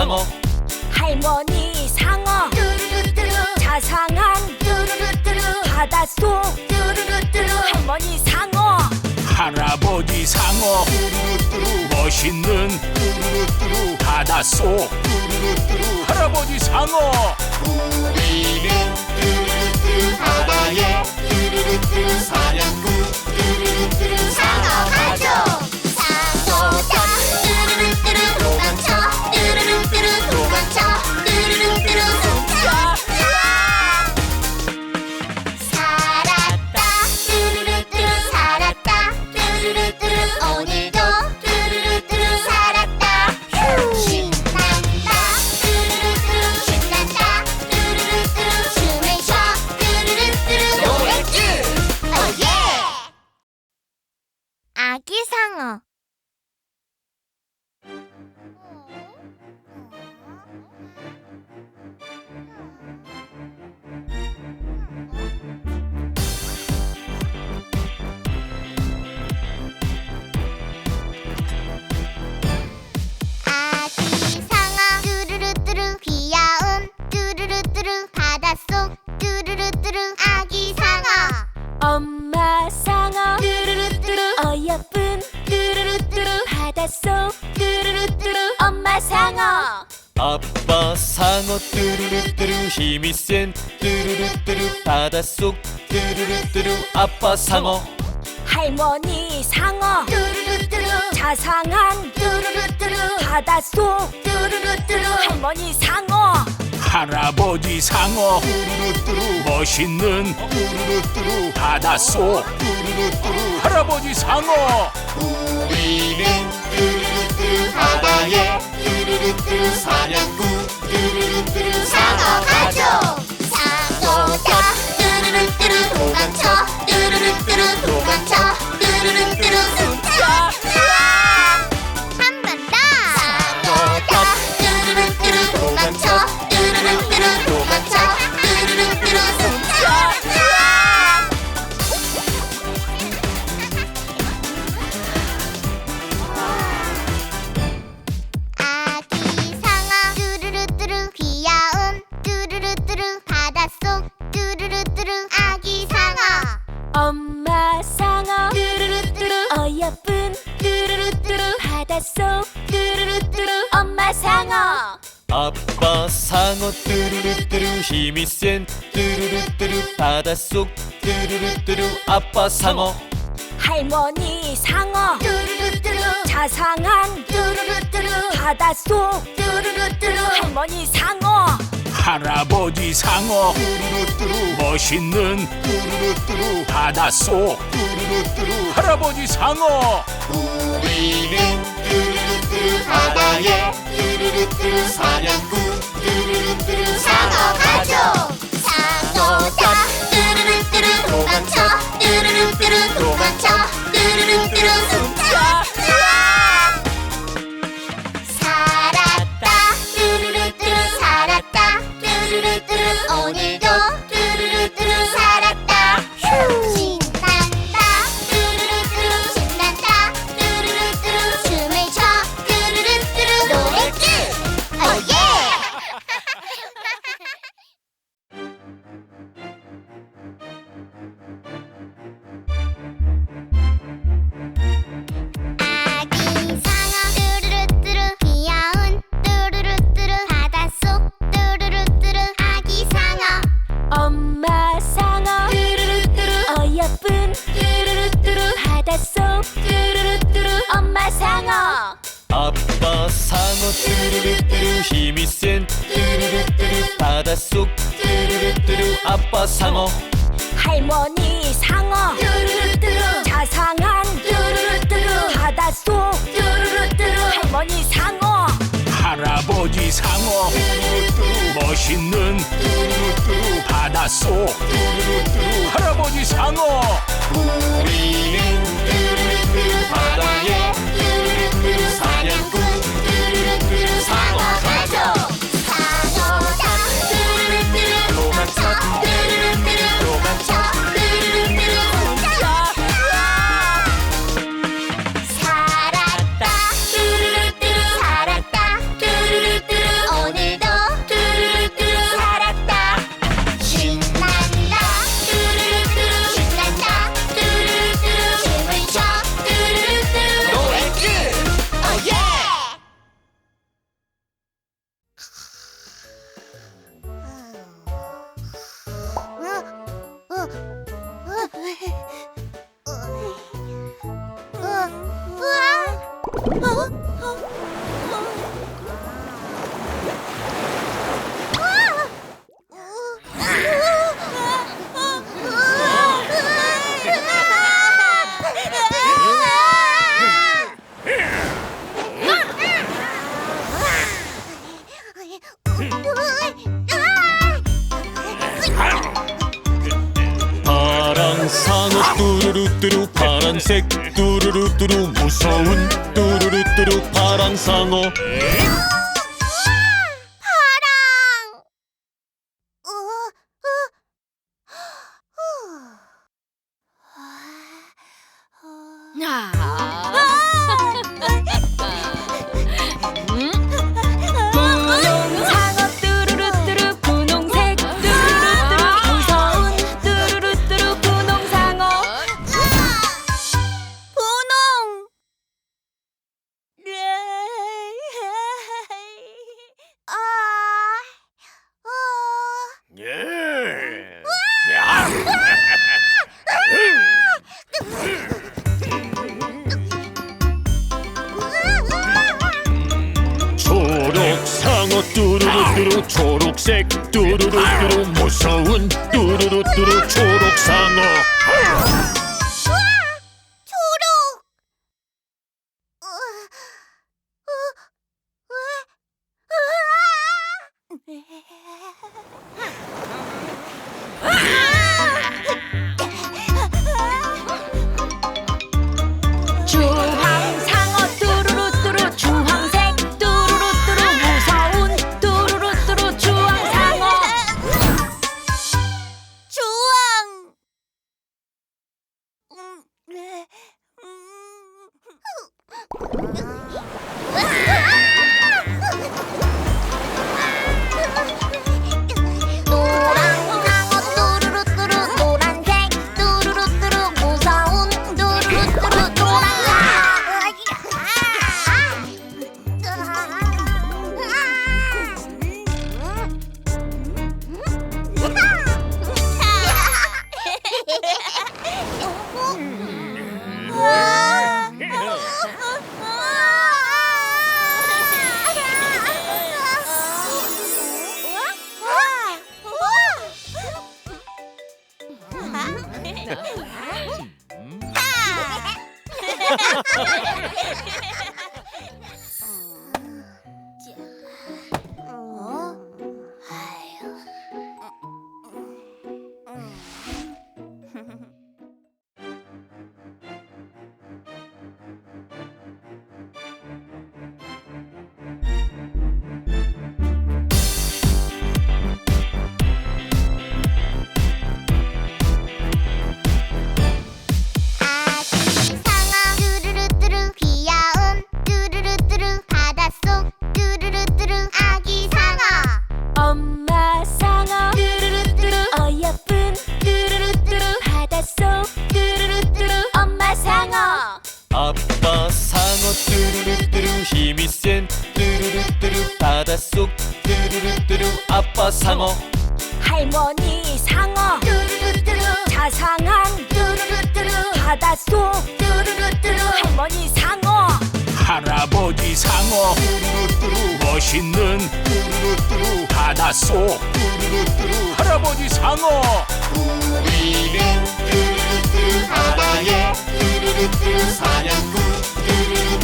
상어. 할머니 상어. 뚜루루뚜루. 자상한 뚜루루뚜루. 바닷속. 뚜루루뚜루. 할머니 상어. 할아버지 상어. 멋있는 바닷속. 할아버지 상어. 우리는 뚜루루뚜루 바다에. 뚜루루뚜루 사냥꾼. 뚜루루뚜루 상어 가족 뚜루루뚜루 아기 상어. 엄마 상어. 뚜루루뚜루. 어여쁜. 뚜루루뚜루. 바닷속. 뚜루루뚜루. 엄마 상어. 아빠 상어 뚜루루뚜루. 힘이 센 뚜루루뚜루. 바닷속. 뚜루루뚜루. 아빠 상어. 할머니 상어. 뚜루루뚜루. 자상한 뚜루루뚜루. 바닷속. 뚜루루뚜루. 할머니 상어 할아버지 상어. 멋있는 바닷속. 할아버지 상어. 우리는 뚜루루뚜루 바다에 뚜루루뚜루 사냥꾼 뚜루루뚜루 상어 가족 엄마 상어. 뚜루루뚜루. 어여쁜. 뚜루루뚜루. 바닷속. 뚜루루뚜루. 엄마 상어. 아빠 상어 뚜루루뚜루. 힘이 센 뚜루루뚜루. 바닷속 뚜루루뚜루. 아빠 상어. 할머니 상어. 뚜루루뚜루. 자상한 뚜루루뚜루. 바닷속. 뚜루루뚜루. 할머니 상어 할아버지 상어. 멋있는 바닷속 할아버지 상어. 우리는 뚜루루뚜루 바다에. 뚜루루뚜루 사냥꾼. 뚜루루뚜루 상어 가족 힘이 센 뚜루루뚜루 바닷속. 뚜루루뚜루 아빠 상어. 할머니 상어. 뚜루루뚜루 자상한 뚜루루뚜루 바닷속. 뚜루루뚜루 할머니 상어. 할아버지 상어. 멋있는 바닷속. 할아버지 상어. 우리는 바다에 사냥꾼 파 랑 상어 뚜루루뚜루 파란색 뚜루루뚜루 무서운 뚜루루뚜루 상어 상어 초록색 뚜루루뚜루 무서운 뚜루루뚜루 초록 상어 주황상어 뚜루루뚜루 아빠 상어. 할머니 상어. 뚜루루뚜루 자상한 뚜루루뚜루 바닷속. 뚜루루뚜루 할머니 상어. 할아버지 상어. 뚜루루뚜루 멋있는 뚜루루뚜루 바닷속. 뚜루루뚜루 할아버지 상어. 우리는 뚜루뚜루 바다에 뚜루뚜루 사냥꾼 뚜루뚜루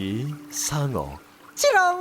아기 상어. 엄마